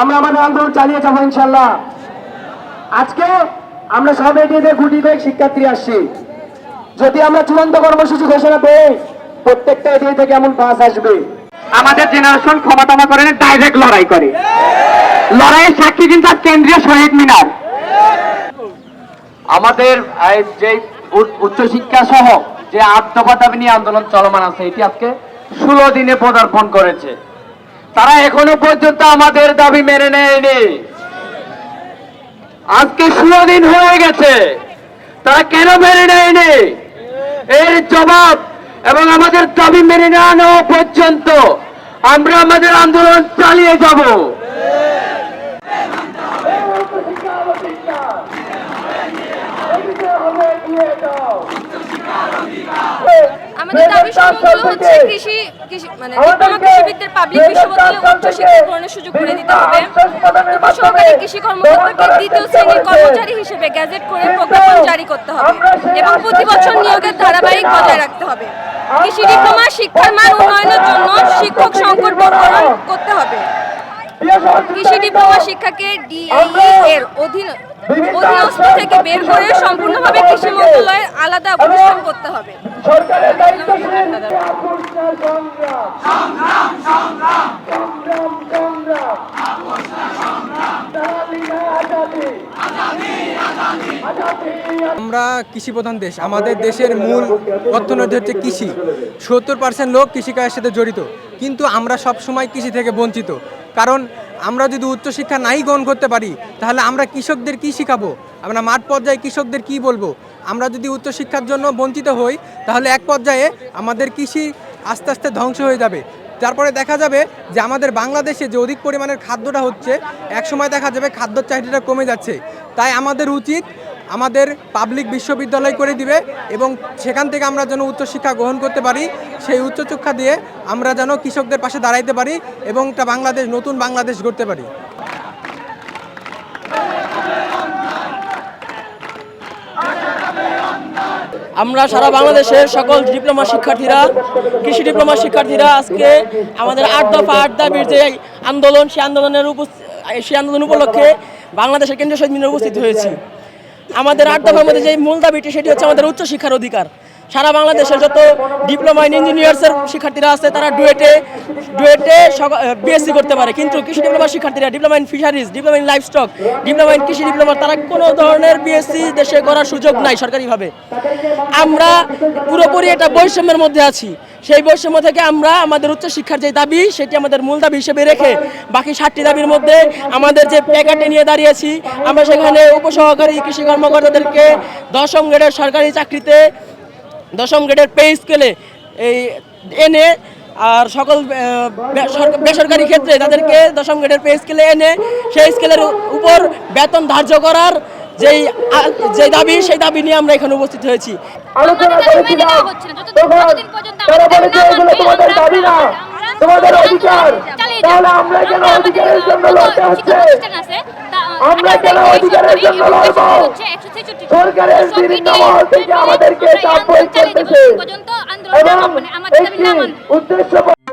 আমরা আমাদের আন্দোলন চালিয়ে যাব ইনশাল্লাহ। আজকে আমরা সব এটিতে গুটি কয়েক শিক্ষার্থী আসছি। যদি আমরা চূড়ান্ত কর্মসূচি ঘোষণা দেই, প্রত্যেকটা এটিএ থেকে এমন বাস আসবে। আমাদের জেনারেশন ক্ষমতামা করে ডাইরেক্ট লড়াই করে। লড়াইয়ের সাক্ষী কিন্তু কেন্দ্রীয় শহীদ মিনার। আমাদের যে উচ্চশিক্ষা সহ যে আট নিয়ে আন্দোলন চলমান আছে, এটি আজকে ষোলো দিনে পদার্পণ করেছে। তারা এখনও পর্যন্ত আমাদের দাবি মেনে নেয়নি। আজকে ষোলো দিন হয়ে গেছে। তারা কেন মেনে নেয়নি? এর জবাব এবং আমাদের দাবি মেনে নেওয়ানো পর্যন্ত আমরা আমাদের আন্দোলন চালিয়ে যাব। আমাদের দাবি সমূহগুলো হচ্ছে কৃষি কৃষি মানে ডিপ্লোমা কৃষিবিদদের পাবলিক বিশ্ববিদ্যালয়ে উচ্চ শিক্ষা গ্রহণের সুযোগ করে দিতে হবে। সরকারি কৃষি কর্মকর্তাকে দ্বিতীয় শ্রেণির কর্মচারী হিসেবে গ্যাজেট করে প্রজ্ঞাপন জারি করতে হবে এবং প্রতি বছর নিয়োগের ধারাবাহিক বজায় রাখতে হবে। কৃষি ডিপ্লোমা শিক্ষার মান উন্নয়নের জন্য শিক্ষক সংকট দূরীকরণ করতে হবে। কৃষি ডিপ্লোমা শিক্ষাকে ডিএই এর অধীন অধীনস্থ থেকে বের করে সম্পূর্ণভাবে কৃষি মন্ত্রণালয়ের আলাদা প্রতিষ্ঠান করতে হবে। সরকারের দায়িত্বশীল আপোষনা সংগ্রাম। সংগ্রাম সংগ্রাম সংগ্রাম। সংগ্রাম দাবি না আজাদি। আজাদি আমরা কৃষি প্রধান দেশ। আমাদের দেশের মূল অর্থনীতি হচ্ছে কৃষি। সত্তর পার্সেন্ট লোক কৃষিকাজের সাথে জড়িত। কিন্তু আমরা সব সময় কৃষি থেকে বঞ্চিত। কারণ আমরা যদি উচ্চশিক্ষা নাই গ্রহণ করতে পারি, তাহলে আমরা কৃষকদের কি শিখাবো? আমরা মাঠ পর্যায়ে কৃষকদের কি বলব? আমরা যদি উচ্চশিক্ষার জন্য বঞ্চিত হই, তাহলে এক পর্যায়ে আমাদের কৃষি আস্তে আস্তে ধ্বংস হয়ে যাবে। তারপরে দেখা যাবে যে আমাদের বাংলাদেশে যে অধিক পরিমাণের খাদ্যটা হচ্ছে এক সময় দেখা যাবে খাদ্যর চাহিদাটা কমে যাচ্ছে। তাই আমাদের উচিত আমাদের পাবলিক বিশ্ববিদ্যালয় করে দিবে এবং সেখান থেকে আমরা যেন উচ্চশিক্ষা গ্রহণ করতে পারি, সেই উচ্চশিক্ষা দিয়ে আমরা যেন কৃষকদের পাশে দাঁড়াইতে পারি এবং একটা বাংলাদেশ, নতুন বাংলাদেশ গড়তে পারি। আমরা সারা বাংলাদেশের সকল ডিপ্লোমা শিক্ষার্থীরা, কৃষি ডিপ্লোমা শিক্ষার্থীরা আজকে আমাদের আট দফা, আট দাবির যে আন্দোলন, সেই আন্দোলনের উপস্থিত সেই আন্দোলন উপলক্ষে বাংলাদেশের কেন্দ্রীয় শহীদ উপস্থিত হয়েছি। আমাদের আট দফার মধ্যে যে মূল দাবিটি সেটি হচ্ছে আমাদের উচ্চ শিক্ষার অধিকার। সারা বাংলাদেশের যত ডিপ্লোমা ইন ইঞ্জিনিয়ার্সের শিক্ষার্থীরা আছে, তারা ডুয়েটে ডুয়েটে বিএসসি করতে পারে। কিন্তু কৃষি ডিপ্লোমা শিক্ষার্থীরা diploma in fisheries diploma in livestock diploma in কৃষি ডিপ্লোমা তারা কোনো ধরনের বিএসসি দেশে করার সুযোগ নাই সরকারিভাবে। আমরা পুরোপুরি এটা বৈষম্যের মধ্যে আছি। সেই বৈষম্য থেকে আমরা আমাদের উচ্চশিক্ষার যে দাবি, সেটি আমাদের মূল দাবি হিসেবে রেখে বাকি ষাটটি দাবির মধ্যে আমাদের যে প্যাকেটে নিয়ে দাঁড়িয়েছি, আমরা সেখানে উপসহকারী কৃষি কর্মকর্তাদেরকে দশম গ্রেডের সরকারি চাকরিতে দশম গ্রেডের পে স্কেলে এই এনে আর সকল বেসরকারি ক্ষেত্রে তাদেরকে দশম গ্রেডের পে স্কেলে এনে সেই স্কেলের উপর বেতন ধার্য করার যেই যে দাবি সেই দাবি নিয়ে আমরা এখানে উপস্থিত হয়েছি। আলোচনা করেছিলাম। তারা বলেছে এগুলো তোমাদের আমরা- দাবি না তোমাদের অধিকার তাহলে আমরা কেন অধিকারের জন্য লড়তে হচ্ছে প্রতিষ্ঠান আছে, তা- আমরা কেন অধিকারের জন্য এবং লড়বো? বেসরকারি হচ্ছে 163 সরকারের বিভিন্ন মহল থেকে আমাদেরকে চাপ আন্দোলন প্রয়োগ চালিয়ে যাব করতেছে। যতক্ষণ পর্যন্ত আন্দোলন আমাদের দাবি না